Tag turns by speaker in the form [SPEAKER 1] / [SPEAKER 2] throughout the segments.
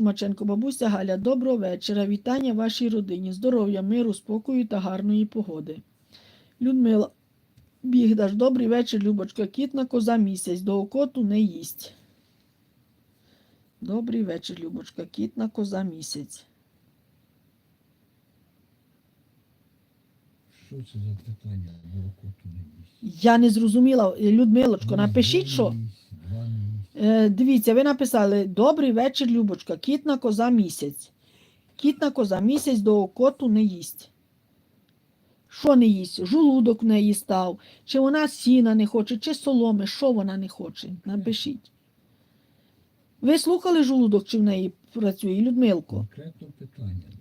[SPEAKER 1] Маченко, бабуся Галя, доброго вечора. Вітання вашій родині. Здоров'я, миру, спокою та гарної погоди. Людмила Бігдаш, добрий вечір, Любочка. Кітна коза місяць, до окоту не їсть. Добрий вечір, Любочка. Кітна коза місяць.
[SPEAKER 2] Що це за питання?
[SPEAKER 1] Я не зрозуміла, Людмилочко, напишіть, що. Е, дивіться, ви написали Добрий вечір, Любочка. Кітна коза місяць. Кітна коза місяць до окоту не їсть. Що не їсть? Жулудок в неї став. Чи вона сіна не хоче, чи соломи, що вона не хоче? Напишіть. Ви слухали жулудок, чи в неї працює, Людмилко?
[SPEAKER 2] Конкретно питання.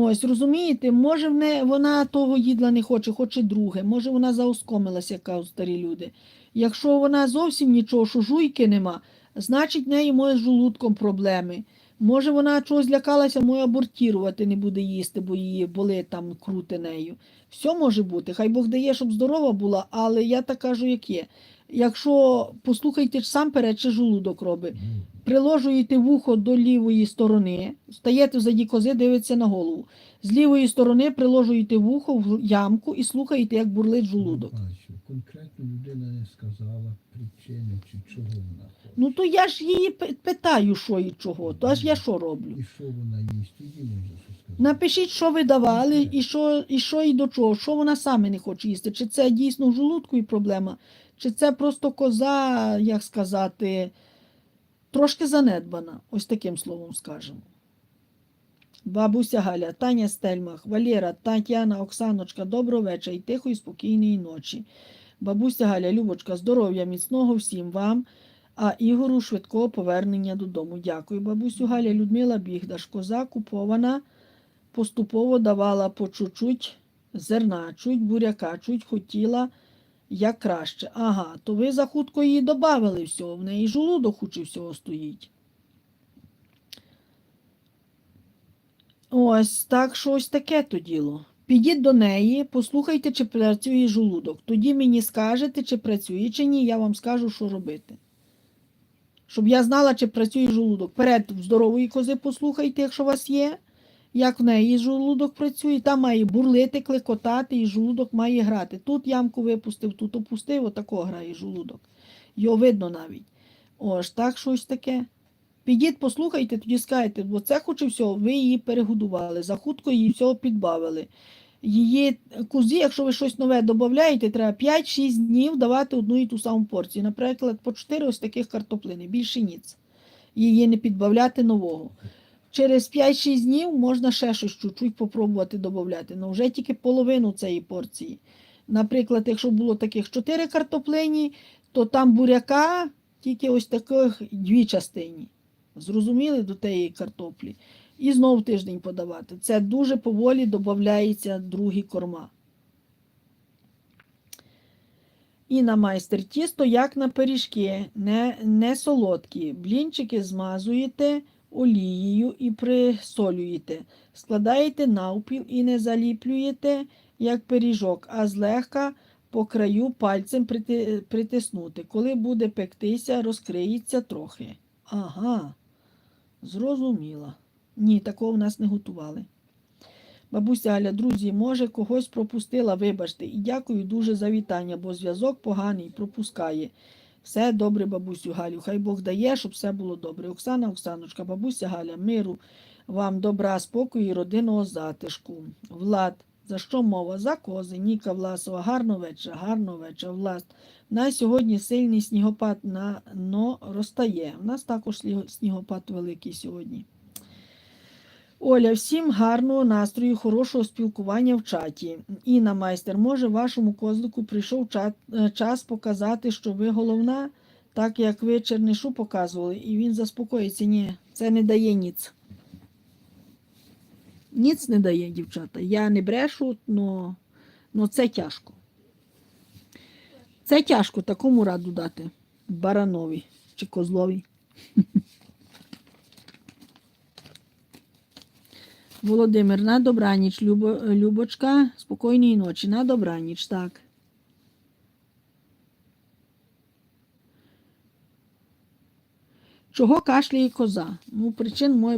[SPEAKER 1] Ось, розумієте, може не, вона того їдла не хоче, хоче друге, може вона заоскомилася, кажуть старі люди. Якщо вона зовсім нічого, що жуйки нема, значить в неї може з жолудком проблеми. Може вона чогось злякалася, може абортувати не буде їсти, бо її болить там крути нею. Все може бути. Хай Бог дає, щоб здорова була, але я так кажу, як є. Якщо послухайте сам перед, чи жолудок робить приложуєте вухо до лівої сторони, стаєте заді кози, дивиться на голову. З лівої сторони приложуєте вухо в ямку і слухаєте, як бурлить жолудок.
[SPEAKER 2] Конкретно людина не сказала причини чи чого вона хоче.
[SPEAKER 1] Ну то я ж її питаю, що і чого, то аж я що роблю.
[SPEAKER 2] І що вона їсть, тоді може що сказати.
[SPEAKER 1] Напишіть, що ви давали, і що, і що і до чого, що вона саме не хоче їсти. Чи це дійсно в жолудку і проблема, чи це просто коза, як сказати, трошки занедбана, ось таким словом скажемо. Бабуся Галя, Таня Стельмах, Валера, Тетяна, Оксаночка, доброго вечора і тихої, спокійної ночі. Бабуся Галя, Любочка, здоров'я, міцного всім вам, а Ігору швидкого повернення додому. Дякую, бабусю Галя, Людмила Бігдаш, коза купована, поступово давала по чуть-чуть зерна, чуть буряка, чуть хотіла як краще. Ага, то ви за хутко її додавали всього, в неї жолудок хуче всього стоїть. Ось так що ось таке то діло. Підіть до неї, послухайте, чи працює жолудок. Тоді мені скажете, чи працює, чи ні, я вам скажу, що робити. Щоб я знала, чи працює жолудок. Перед здорової кози послухайте, якщо у вас є, як в неї жолудок працює. Там має бурлити, клекотати, і жолудок має грати. Тут ямку випустив, тут опустив, отако грає жолудок. Його видно навіть. Ось так щось таке. Підіть, послухайте, тоді скажете, бо це хоче всього, ви її перегодували, за хутко її всього підбавили. Її кузі, якщо ви щось нове додаєте, треба 5-6 днів давати одну і ту саму порцію. Наприклад, по 4 ось таких картоплини, більше ніц. Її не підбавляти нового. Через 5-6 днів можна ще щось чуть-чуть попробувати додати, але вже тільки половину цієї порції. Наприклад, якщо було таких 4 картоплині, то там буряка тільки ось таких дві частині. Зрозуміли до тієї картоплі. І знову тиждень подавати. Це дуже поволі додається другі корма. І на майстер тісто, як на пиріжки, не, не солодкі. Блінчики змазуєте олією і присолюєте. Складаєте навпіл і не заліплюєте, як пиріжок, а злегка по краю пальцем прити- притиснути. Коли буде пектися, розкриється трохи. Ага, зрозуміла. Ні, такого в нас не готували. Бабуся Аля, друзі, може, когось пропустила, вибачте, і дякую дуже за вітання, бо зв'язок поганий, пропускає. Все добре, бабусю Галю, хай Бог дає, щоб все було добре. Оксана, Оксаночка, бабуся Галя, миру вам добра, спокою і родинного затишку. Влад, за що мова? За кози, Ніка Власова, гарного вечора, гарного вечора, Влад. У нас сьогодні сильний снігопад на но розтає. У нас також снігопад великий сьогодні. Оля, всім гарного настрою, хорошого спілкування в чаті. Інна майстер, може, вашому козлику прийшов е, час показати, що ви головна, так як ви Чернишу показували, і він заспокоїться. Ні, це не дає ніц. Ніц не дає, дівчата. Я не брешу, но, це тяжко. Це тяжко такому раду дати. Баранові чи козлові. Володимир, на добраніч, Любо, Любочка, спокійної ночі, на добраніч, так. Чого кашляє коза? Ну, причин може